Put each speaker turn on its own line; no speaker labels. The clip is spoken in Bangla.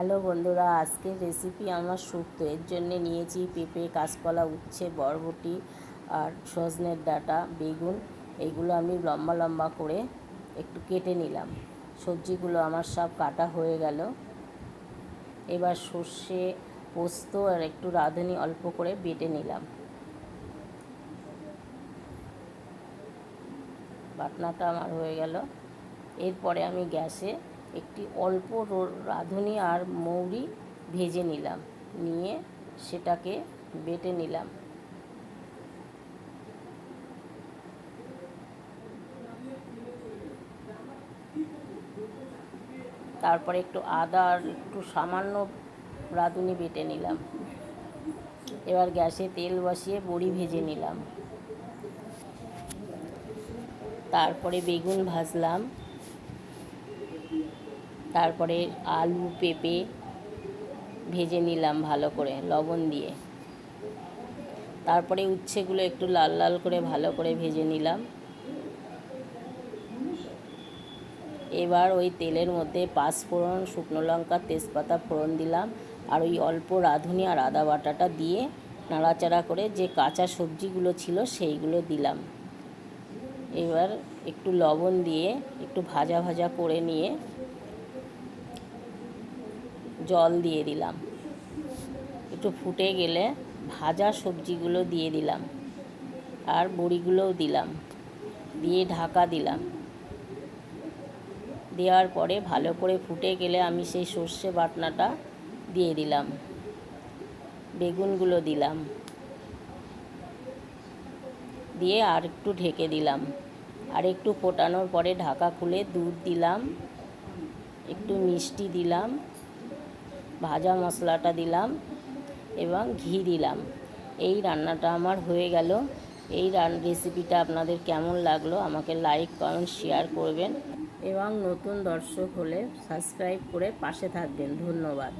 হ্যালো বন্ধুরা, আজকের রেসিপি আমার শুক্তো। এর জন্যে নিয়েছি পেঁপে, কাঁচকলা, উচ্ছে, বরবটি আর সজনের ডাটা, বেগুন। এইগুলো আমি লম্বা লম্বা করে একটু কেটে নিলাম। সবজিগুলো আমার সব কাটা হয়ে গেল। এবার সর্ষে পোস্ত আর একটু রাঁধুনি অল্প করে বেটে নিলাম। বাটনাটা আমার হয়ে গেল। এরপরে আমি গ্যাসে একটি অল্প রাঁধুনি আর মৌরি ভেজে নিলাম। নিয়ে সেটাকে বেটে নিলাম। তারপরে একটু আদা আর একটু সামান্য রাঁধুনি বেটে নিলাম। এবার গ্যাসে তেল বসিয়ে বড়ি ভেজে নিলাম। তারপরে বেগুন ভাজলাম। তারপরে আলু, পেঁপে ভেজে নিলাম ভালো করে, লবণ দিয়ে। তারপরে উচ্ছেগুলো একটু লাল লাল করে ভালো করে ভেজে নিলাম। এবার ওই তেলের মধ্যে পাঁচ পাঁচফোড়ন শুকনো লঙ্কা, তেজপাতা ফোড়ন দিলাম। আর ওই অল্প রাঁধুনি আর আদা বাটাটা দিয়ে নাড়াচাড়া করে যে কাঁচা সবজিগুলো ছিল সেইগুলো দিলাম। এবার একটু লবণ দিয়ে একটু ভাজা ভাজা করে নিয়ে জল দিয়ে দিলাম। একটু ফুটে গেলে ভাজা সবজিগুলো দিয়ে দিলাম আর বড়িগুলোও দিলাম। দিয়ে ঢাকা দিলাম। দেওয়ার পরে ভালো করে ফুটে গেলে আমি সেই সর্ষে বাটনাটা দিয়ে দিলাম। বেগুনগুলো দিলাম। দিয়ে আর একটু ঢেকে দিলাম। আর একটু ফোটানোর পরে ঢাকা খুলে দুধ দিলাম। একটু মিষ্টি দিলাম। ভাজা মশলাটা দিলাম এবং ঘি দিলাম। এই রান্নাটা আমার হয়ে গেল। এই রান রেসিপিটা আপনাদের কেমন লাগল আমাকে লাইক কমেন্ট শেয়ার করবেন। এবং নতুন দর্শক হলে সাবস্ক্রাইব করে পাশে থাকবেন। ধন্যবাদ।